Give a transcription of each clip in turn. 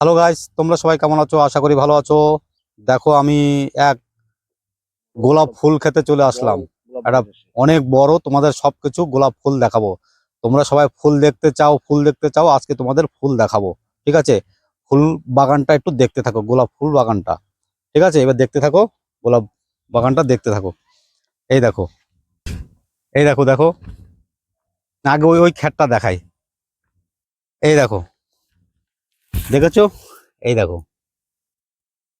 Hello guys তোমরা সবাই কেমন আছো? আশা করি ভালো আছো। দেখো, আমি এক গোলাপ ফুল খেতে চলে আসলাম। একটা অনেক বড়, তোমাদের সবকিছু গোলাপ ফুল দেখাবো। তোমরা সবাই ফুল দেখতে চাও, ফুল দেখতে চাও, আজকে তোমাদের ফুল দেখাবো। ঠিক আছে? ফুল বাগানটা একটু দেখতে থাকো, গোলাপ ফুল বাগানটা। ঠিক আছে? এবার দেখতে থাকো, গোলাপ বাগানটা দেখতে থাকো। এই দেখো। এই দেখো দেখো। আগে ওই ওই খ্যাটটা দেখাই। এই দেখো। দেখেছ? এই দেখো।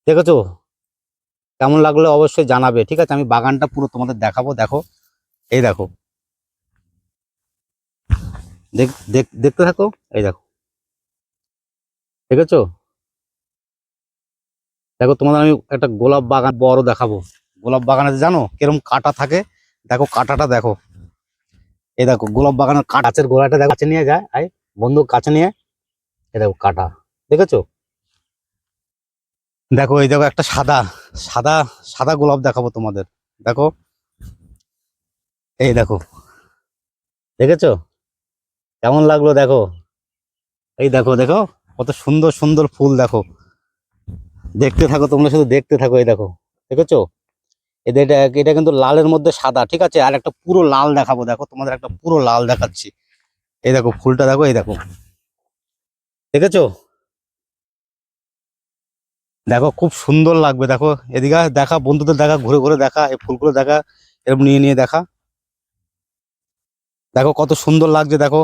দেখেছ? কেমন লাগল অবশ্যই জানাবে, ঠিক আছে? আমি বাগানটা পুরো তোমাদের দেখাবো, দেখো। এই দেখো। দেখ, দেখ- দেখতে থাকো? এই দেখো। দেখেছ? দেখো, তোমাদের আমি একটা গোলাপ বাগান বড় দেখাবো। গোলাপ বাগানে জানো কীরকম কাটা থাকে? দেখো, কাটাটা দেখো। এই দেখো, গোলাপ বাগানের কাছের গোড়াটা দেখো, কাছে নিয়ে যায় আই বন্ধু, কাছে নিয়ে। এই দেখো, কাটা। দেখেছ? দেখো, এই দেখো একটা সাদা সাদা সাদা গোলাপ দেখাবো তোমাদের। দেখো। এই দেখো। দেখেছ? কেমন লাগল দেখো? এই দেখো দেখো। কত সুন্দর সুন্দর ফুল দেখো। দেখতে থাকো, তোমরা শুধু দেখতে থাকো, এই দেখো। দেখেছ? এটা এটা কিন্তু লালের মধ্যে সাদা, ঠিক আছে? আর একটা পুরো লাল দেখাবো, দেখো। তোমাদের একটা পুরো লাল দেখাচ্ছি। এই দেখো, ফুলটা দেখো, এই দেখো। দেখেছ? দেখো, খুব সুন্দর লাগবে, দেখো। এদিকে দেখা, বন্ধুদের দেখা, ঘুরে ঘুরে দেখা, এই ফুলগুলো দেখা, এরকম নিয়ে নিয়ে দেখা। দেখো, কত সুন্দর লাগছে, দেখো।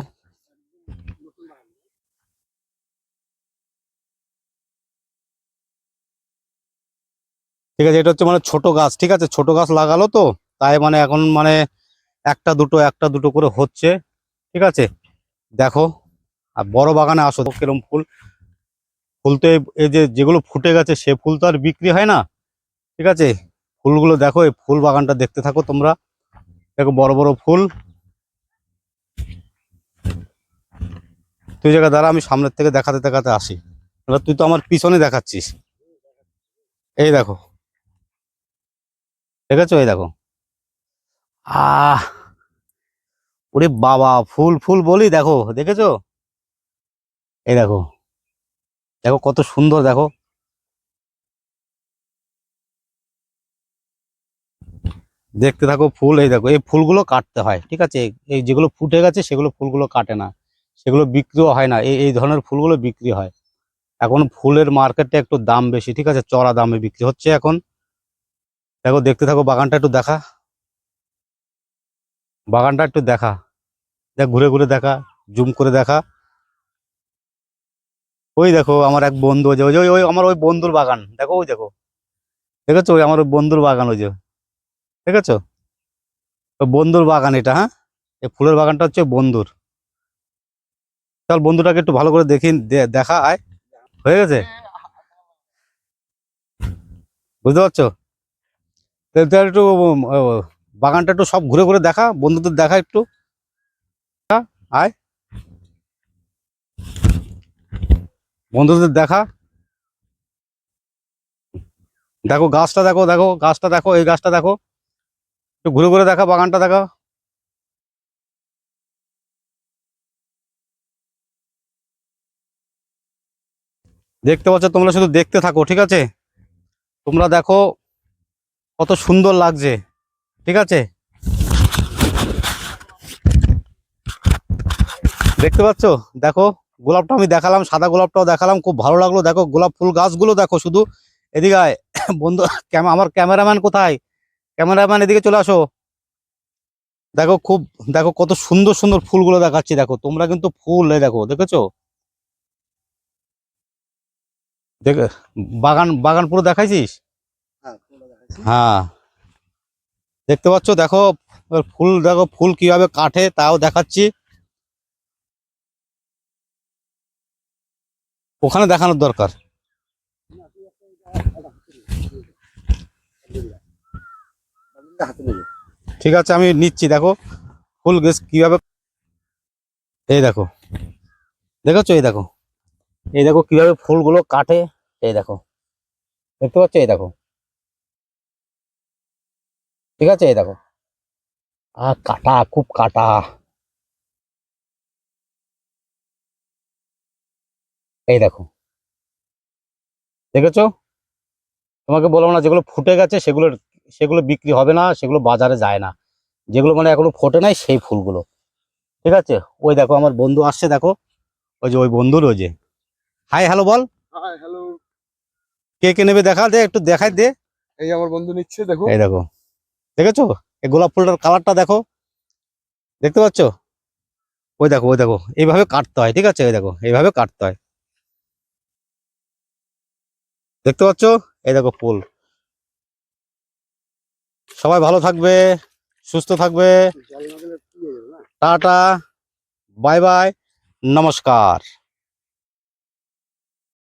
ঠিক আছে, এটা হচ্ছে মানে ছোট গাছ, ঠিক আছে? ছোট গাছ লাগালো তো, তাই মানে এখন মানে একটা দুটো একটা দুটো করে হচ্ছে, ঠিক আছে? দেখো, আর বড় বাগানে আসো কিরম ফুল। ফুল তো এই- যে যেগুলো ফুটে গেছে, সে ফুল তো আর বিক্রি হয় না। ঠিক আছে? ফুলগুলো দেখো, এই ফুল বাগানটা দেখতে থাকো তোমরা। দেখো, বড় বড় ফুল। তুই জায়গা দ্বারা আমি সামনের থেকে দেখাতে দেখাতে আসি। তুই তো আমার পিছনে দেখাচ্ছিস। এই দেখো। ঠিক আছে এই দেখো। আহ! ওরে বাবা, ফুল ফুল বলি, দেখো, দেখেছ? এই দেখো। দেখো কত সুন্দর, দেখো। দেখতে থাকো ফুল, এই দেখো, এই ফুলগুলো কাটতে হয়, ঠিক আছে? এই যেগুলো ফুটে গেছে, সেগুলো ফুলগুলো কাটে না। সেগুলো বিক্রিও হয় না, এই এই ধরনের ফুলগুলো বিক্রি হয়। এখন ফুলের মার্কেটে একটু দাম বেশি, ঠিক আছে? চড়া দামে বিক্রি হচ্ছে এখন। দেখো, দেখতে থাকো, বাগানটা একটু দেখা। বাগানটা একটু দেখা। দেখ, ঘুরে ঘুরে দেখা, জুম করে দেখা। ওই দেখো আমার এক বন্ধু ওই যে, ওই ওই আমার ওই বন্ধুর বাগান, দেখো, ওই দেখো। দেখেছ? ওই আমার ওই বন্ধুর বাগান, ওই যে। দেখেছ? বন্ধুর বাগান এটা হ্যাঁ? এই ফুলের বাগানটা হচ্ছে বন্ধুর। চল বন্ধুটাকে একটু ভালো করে দেখি দেখা, আয়। হয়ে গেছে? বুঝতে পারছ? একটু বাগানটা একটু সব ঘুরে ঘুরে দেখা, বন্ধুদের দেখা একটু। আয়। বন্ধুদের দেখা। দেখো গাছটা দেখো দেখো, গাছটা দেখো, এই গাছটা দেখো। একটু ঘুরে ঘুরে দেখা, বাগানটা দেখা। দেখতে পাচ্ছ, তোমরা শুধু দেখতে থাকো, ঠিক আছে? তোমরা দেখো কত সুন্দর লাগছে, ঠিক আছে? দেখতে পাচ্ছ? দেখো গোলাপটা আমি দেখালাম সাদা গোলাপটাও দেখালাম খুব ভালো লাগল। দেখো গোলাপ ফুল গাছগুলো দেখো শুধু এদিকে বন্ধু আমার ক্যামেরাম্যান কোথায়? ক্যামেরাম্যান এদিকে চলে আসো। দেখো খুব দেখো কত সুন্দর সুন্দর ফুলগুলো দেখাচ্ছি দেখো। তোমরা কিন্তু ফুল দেখো দেখেছ? দেখ বাগান বাগান পুরো দেখাইছিস? হ্যাঁ দেখতে পাচ্ছ দেখো ফুল দেখো ফুল কীভাবে কাটে তাও দেখাচ্ছি। ওখানে দেখানোর দরকার। ঠিক আছে, আমি নিচ্ছি, দেখো। ফুল গেস কীভাবে এই দেখো। দেখেছ? এই দেখো। এই দেখো কীভাবে ফুলগুলো কাটে। এই দেখো। দেখতে পাচ্ছ? এই দেখো। ঠিক আছে? এই দেখো। আহ কাটা, খুব কাটা। এই দেখো। দেখেছ? তোমাকে বললাম না যেগুলো ফুটে গেছে সেগুলো সেগুলো বিক্রি হবে না সেগুলো বাজারে যায় না। যেগুলো মানে এখনও ফোটে নাই সেই ফুলগুলো। ঠিক আছে? ওই দেখো আমার বন্ধু আসছে দেখো। ওই যে ওই বন্ধুর ওই যে। হাই হ্যালো বল। হ্যালো কে কে নেবে দেখা দে একটু দেখাই দে। এই আমার বন্ধু নিচ্ছে দেখো। এই দেখো। দেখেছ? এই গোলাপ ফুলটার কালারটা দেখো। দেখতে পাচ্ছ? ওই দেখো ওই দেখো। এইভাবে কাটতে হয় ঠিক আছে? ওই দেখো এইভাবে কাটতে হয়। দেখতে পাচ্ছ? এই দেখো পুল সবাই ভালো থাকবে সুস্থ থাকবে। টাটা বাই বাই নমস্কার।